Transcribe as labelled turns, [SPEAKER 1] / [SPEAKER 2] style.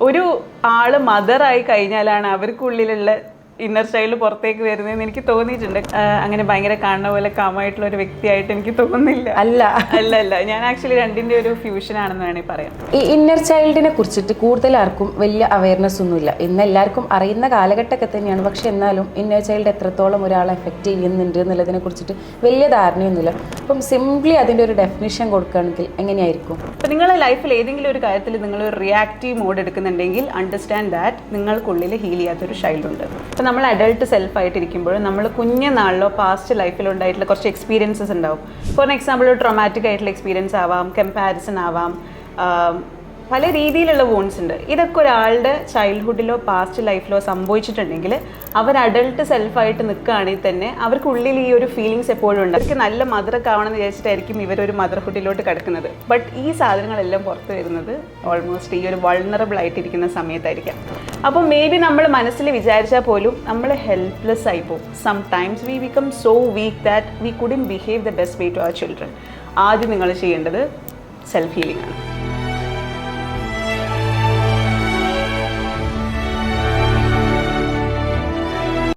[SPEAKER 1] ഒരു ആൾ മദറായി കഴിഞ്ഞാലാണ് അവർക്കുള്ളിലുള്ള inner child പുറത്തേക്ക് വരുന്നതെന്ന് എനിക്ക് തോന്നിയിട്ടുണ്ട്. അങ്ങനെ ഭയങ്കര കാണുന്ന പോലെ കാമായിട്ടുള്ള ഒരു വ്യക്തിയായിട്ട് എനിക്ക് തോന്നുന്നില്ല.
[SPEAKER 2] അല്ല.
[SPEAKER 1] അല്ല അല്ല. ഞാൻ ആക്ച്വലി രണ്ടിന്റെ ഒരു ഫ്യൂഷൻ ആണെന്ന് വേണമെങ്കിൽ പറയാം
[SPEAKER 2] ഈ ഇന്നർ ചൈൽഡിനെ കുറിച്ചിട്ട് കൂടുതൽ ആർക്കും വലിയ അവയർനെസ് ഒന്നുമില്ല. ഇന്ന് എല്ലാവർക്കും അറിയുന്ന കാലഘട്ടമൊക്കെ തന്നെയാണ്. പക്ഷെ എന്നാലും ഇന്നർ ചൈൽഡ് എത്രത്തോളം ഒരാളെ എഫക്റ്റ് ചെയ്യുന്നുണ്ട് എന്നുള്ളതിനെ കുറിച്ചിട്ട് വലിയ ധാരണയൊന്നുമില്ല. അപ്പം സിംപ്ലി അതിന്റെ ഒരു ഡെഫിനിഷൻ കൊടുക്കുകയാണെങ്കിൽ എങ്ങനെയായിരിക്കും?
[SPEAKER 1] അപ്പോൾ നിങ്ങളുടെ ലൈഫിൽ ഏതെങ്കിലും ഒരു കാര്യത്തിൽ നിങ്ങൾ ഒരു റിയാക്റ്റീവ് മോഡ് എടുക്കുന്നുണ്ടെങ്കിൽ അണ്ടർസ്റ്റാൻഡ് ദാറ്റ് നിങ്ങൾക്കുള്ളിൽ ഹീൽ ചെയ്യാത്തൊരു ചൈൽഡ് ഉണ്ട്. നമ്മൾ അഡൾട്ട് സെൽഫായിട്ടിരിക്കുമ്പോൾ നമ്മൾ കുഞ്ഞുനാളിലോ പാസ്റ്റ് ലൈഫിലോ ഉണ്ടായിട്ടുള്ള കുറച്ച് എക്സ്പീരിയൻസസ് ഉണ്ടാവും. ഫോർ എക്സാമ്പിൾ ട്രൊമാറ്റിക് ആയിട്ടുള്ള എക്സ്പീരിയൻസ് ആവാം കമ്പാരിസൺ ആവാം പല രീതിയിലുള്ള വോൺസ് ഉണ്ട്. ഇതൊക്കെ ഒരാളുടെ ചൈൽഡ്ഹുഡിലോ പാസ്റ്റ് ലൈഫിലോ സംഭവിച്ചിട്ടുണ്ടെങ്കിൽ അവർ അഡൾട്ട് സെൽഫായിട്ട് നിൽക്കുകയാണെങ്കിൽ തന്നെ അവർക്കുള്ളിൽ ഈ ഒരു ഫീലിങ്സ് എപ്പോഴും ഉണ്ട്. അവർക്ക് നല്ല മദറൊക്കെ ആവണം എന്ന് വിചാരിച്ചിട്ടായിരിക്കും ഇവരൊരു മദർഹുഡിലോട്ട് കിടക്കുന്നത്. ബട്ട് ഈ സാധനങ്ങളെല്ലാം പുറത്ത് വരുന്നത് ഓൾമോസ്റ്റ് ഈ ഒരു വൾണറബിൾ ആയിട്ടിരിക്കുന്ന സമയത്തായിരിക്കാം. അപ്പോൾ മേ ബി നമ്മൾ മനസ്സിൽ വിചാരിച്ചാൽ പോലും നമ്മൾ ഹെൽപ്ലെസ് ആയി പോകും. Sometimes we become so weak that we couldn't behave the best way to our children ആദ്യം നിങ്ങൾ ചെയ്യേണ്ടത് സെൽഫ് ഹീലിംഗ് ആണ്.